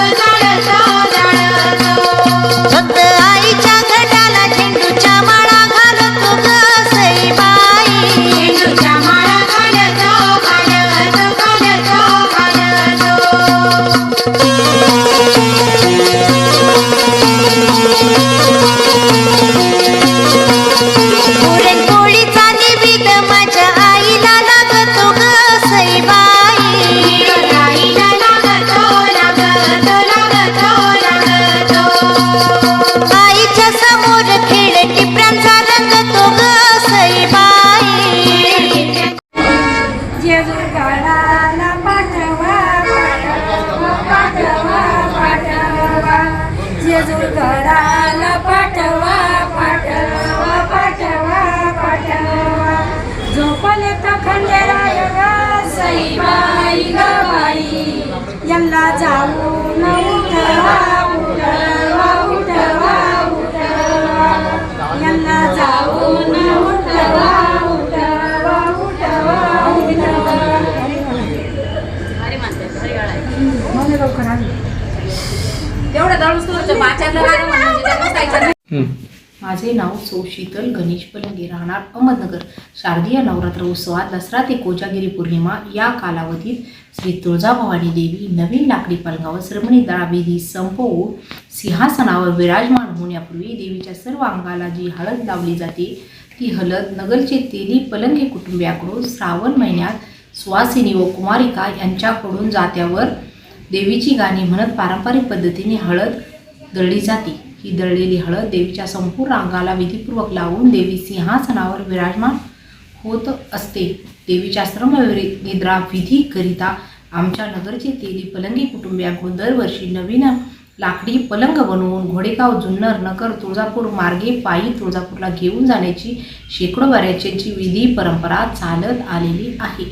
Santa. भलेत Khanderay ग सईबाई ग बाई. यल्ला जाऊ न उठवा जाऊ न माझे नाव सौ शीतल गणेश पलंगे राहणार अहमदनगर. शारदीय नवरात्र उत्सवात दसरा ते कोजागिरी पौर्णिमा या कालावधीत श्री तुळजाभवानी देवी नवीन लाकडी पलंगावर श्रमणी दळाविधी संपवून सिंहासनावर विराजमान होण्यापूर्वी देवीच्या सर्व अंगाला जी हळद लावली जाते ती हळद नगरचे तेली पलंगे कुटुंबियाकडून श्रावण महिन्यात सुवासिनी व कुमारिका यांच्याकडून जात्यावर देवीची गाणी म्हणत पारंपरिक पद्धतीने हळद दळली जाते. ही दळलेली हळद देवीच्या संपूर्ण अंगाला विधीपूर्वक लावून देवी सिंहासनावर विराजमान होत असते. देवीच्या श्रम निद्रा विधीकरिता आमच्या नगरचे तेली पलंगी कुटुंबियांकडून दरवर्षी नवीन लाकडी पलंग बनवून घोडेगाव जुन्नर नगर तुळजापूर मार्गे पायी तुळजापूरला घेऊन जाण्याची शेकडो बऱ्याची विधी परंपरा चालत आलेली आहे.